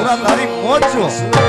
સુરત તારી મોજ છું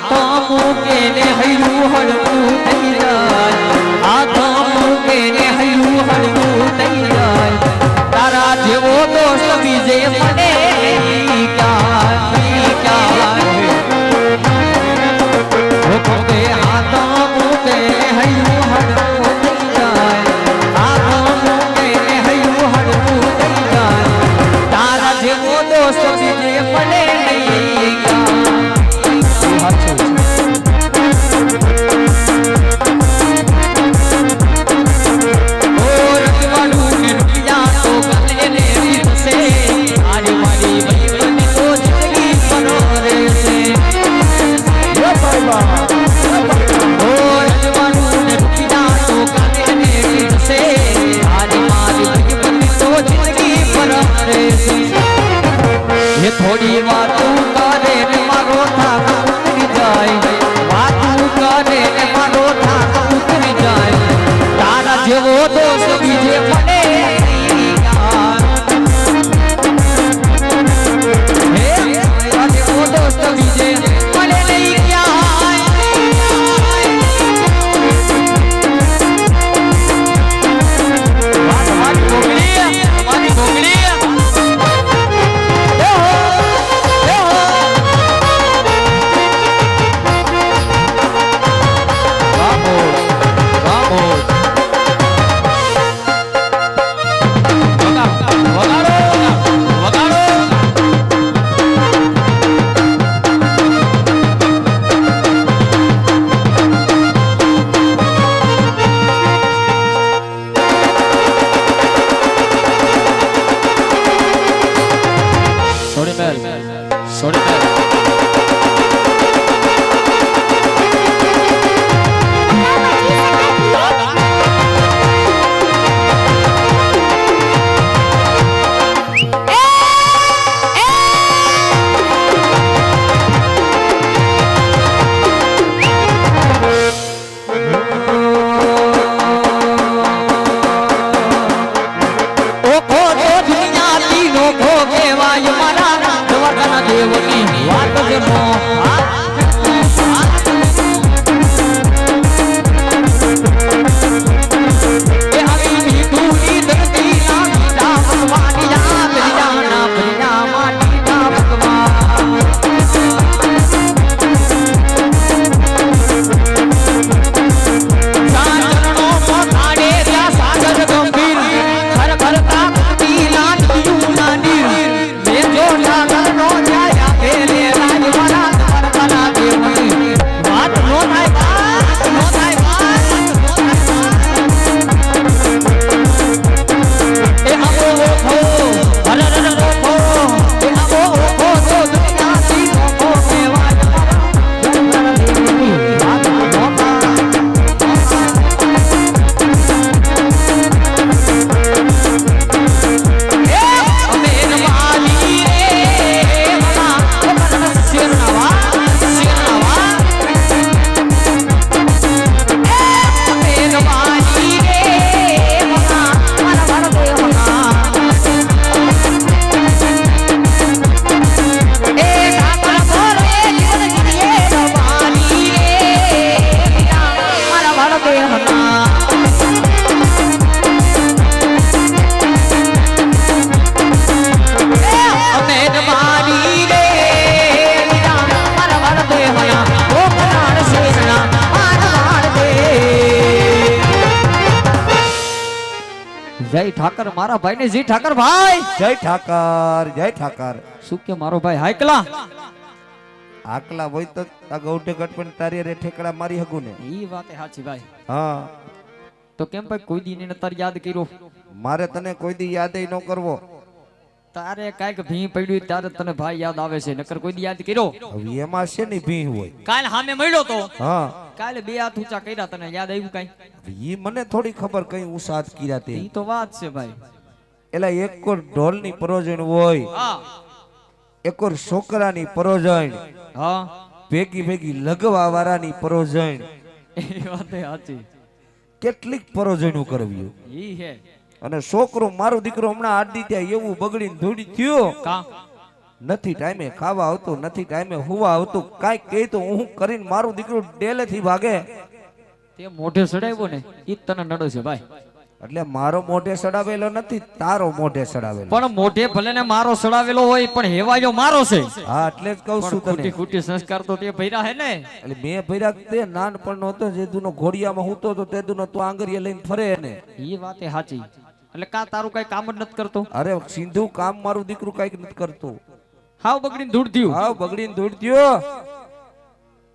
ખંભે હાથો મૂકે ને હૈયું હળવું. મારા ભાઈ ને જી ઠાકર ભાઈ. જય ઠાકર જય ઠાકર. શું કે મારો ભાઈ હાકલા? હાકલા હોય તો આ ગૌઠે ગટ પણ તારી રે ઠેકડા મારી હગું ને. ઈ વાતે સાચી ભાઈ. હા. તો કેમ ભાઈ કોઈ દી ને તાર યાદ કર્યો? મારે તને કોઈ દી યાદ ન કરવો. તારે કાંઈક ભી પડ્યું ત્યારે તને ભાઈ યાદ આવે છે નકર કોઈ દી યાદ કર્યો? એમાં છે ને ભી હોય? કાલ સામે મળ્યો તો? હા. કાલે બે હાથ ઊંચા કર્યા તને યાદ આવ્યું કઈ? ઈ મને થોડી ખબર કઈ ઉસાદ કર્યા તે. ઈ તો વાત છે ભાઈ. એલા એક કોર ઢોલની પરોજણ હોય એક કોર છોકરાની પરોજણ હા. ભેગી ભેગી લગવા વાળાની પરોજણ. એ વાત સાચી. કેટલીક પરોજણું કરવ્યું ઈ હે. અને છોકરો મારો દીકરો હમણાં આડી ત્યાં એવું બગડીને ધૂડી થયો. કા? નથી ટાઈમે ખાવા આવતું નથી ટાઈમે હુવા આવતું. કાંઈક કહે તો હું કરીને મારું દીકરું ડેલેથી ભાગે. તે મોઢે સડાવ્યો ને એ તને નડો છે ભાઈ. એટલે મારો મોઢે સડાવેલો નથી તારો મોઢે સડાવેલો. પણ મોઢે ભલે ને મારો સડાવેલો હોય પણ હેવાયો મારો છે. હા એટલે જ કહું છું તને. ખોટી સંસ્કાર તો તે ભર્યા હે ને. એટલે મેં ભૈરા તે નાનપણનો હતો જે દુનો ઘોડિયામાં હું તો તે દુનો તું આંગળીએ લઈને ફરે ને એ વાતે સાચી. એટલે કા તારું કઈ કામ જ નથી કરતો? અરે સિંધુ કામ મારું દીકરું કંઈક નથી કરતું. હાવ બગડીને ધૂળ થયું. હાવ બગડીને ધૂળ થયો.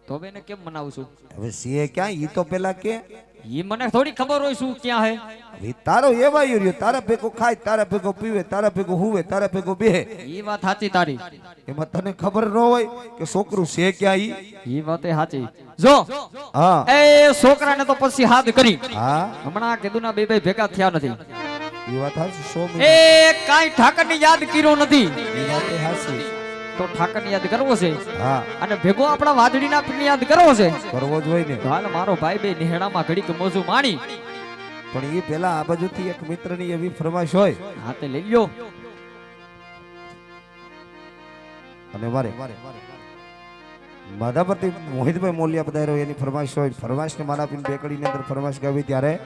તો હવે કેમ મનાવું છું હવે સીએ ક્યાં? ઈ તો પેલા કે ઈ મને થોડી ખબર હોય શું ક્યાં હે. હવે તારો એવા રહ્યો. તારા ભેગો ખાય તારા ભેગો પીવે તારા ભેગો હુવે તારા ભેગો બેહે. ઈ વાત સાચી તારી. એમાં તને ખબર ન હોય કે છોકરું છે ક્યાં ઈ? ઈ વાતે સાચી. જો હા. એ છોકરાને તો પછી હાથ કરી. હા. હમણાં કીધું બે ભાઈ ભેગા થયા નથી. એ વાત હાસી સો એ કાઈ કાંઈ ઠાકરની યાદ કર્યો નથી. એ વાત હાસી તો ઠાકરની યાદ કરવો છે? હા. અને ભેગો આપણા વાદળીના પણ યાદ કરવો છે? કરવો જ હોય ને. હાલ મારો ભાઈ બે નિહેડામાં ઘડીક મોજું માણી. પણ એ પેલા આ બાજુથી એક મિત્રની એવી ફરમાશ હોય. હાથે લઈ લ્યો. અને વારે. માધાપતિ મોહિતભાઈ મોલિયા પધાર્યો એની ફરમાશ હોય. ફરમાશ ને મારા પીન બેકડીની અંદર ફરમાશ ગાવી ત્યારે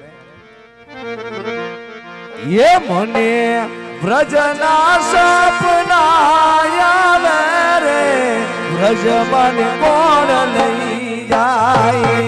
એ મને વ્રજના સપના રે. વ્રજ મને કોણ લઈ જાય?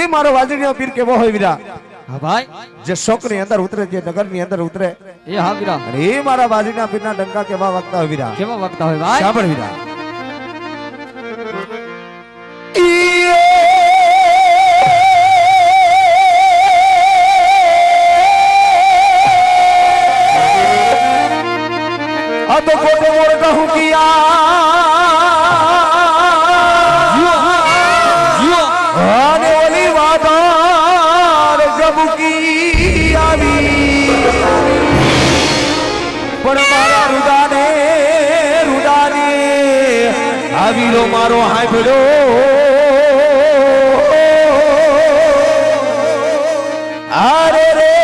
એ મારો વાજણીનો પીર કેવો હોય વીરા? હા ભાઈ. જે શોકની અંદર ઉતરે જે નગરની અંદર ઉતરે. એ હા વીરા. અને એ મારા વાજણીના પીરના ડંકા કેવા વાગતા હોય વીરા? કેવા વાગતા હોય ભાઈ? સાંભળ વીરા. अब गोड़ मोड़ कहूँ किया હાંભળો મારો હાંભળો આરે રે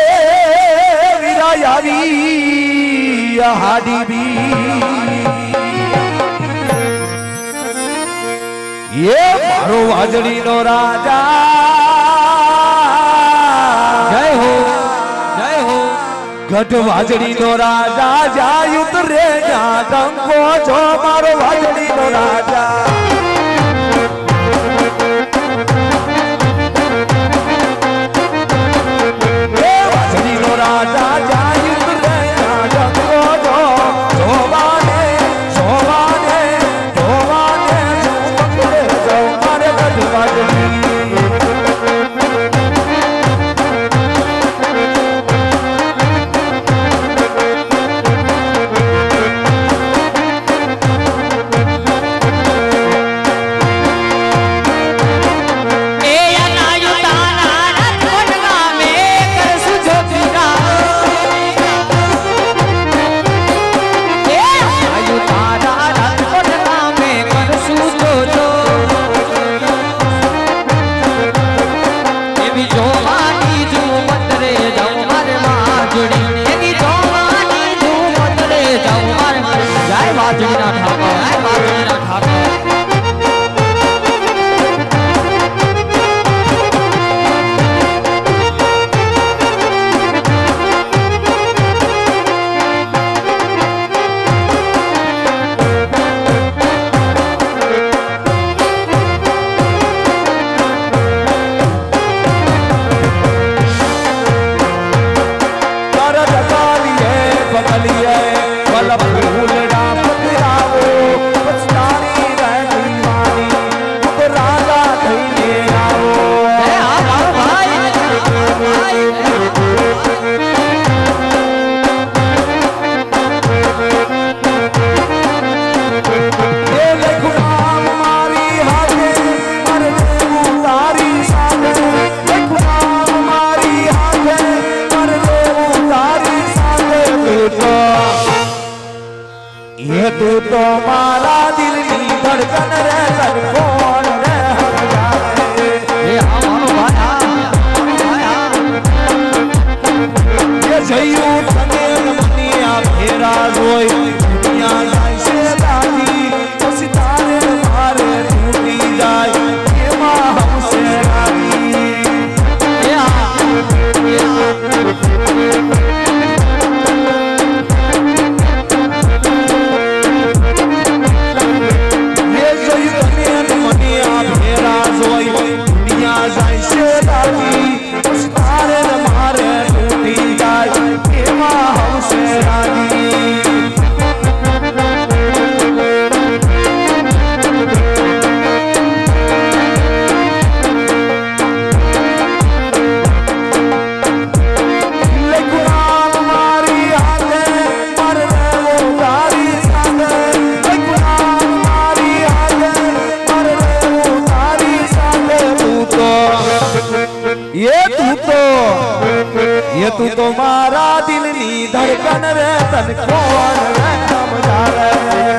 વિરાય આવી હાડી બી. એ મારો વાજળીનો રાજા. ગઢ વાજડી નો રાજા જા ઉતરે જા ડંકો છો મારો વાજડી નો રાજા. તે તો મારા દિલની ધડકન રે સરખો. તું તો મારા દિલની ધડકન રે તન કોણ રે સમજાવે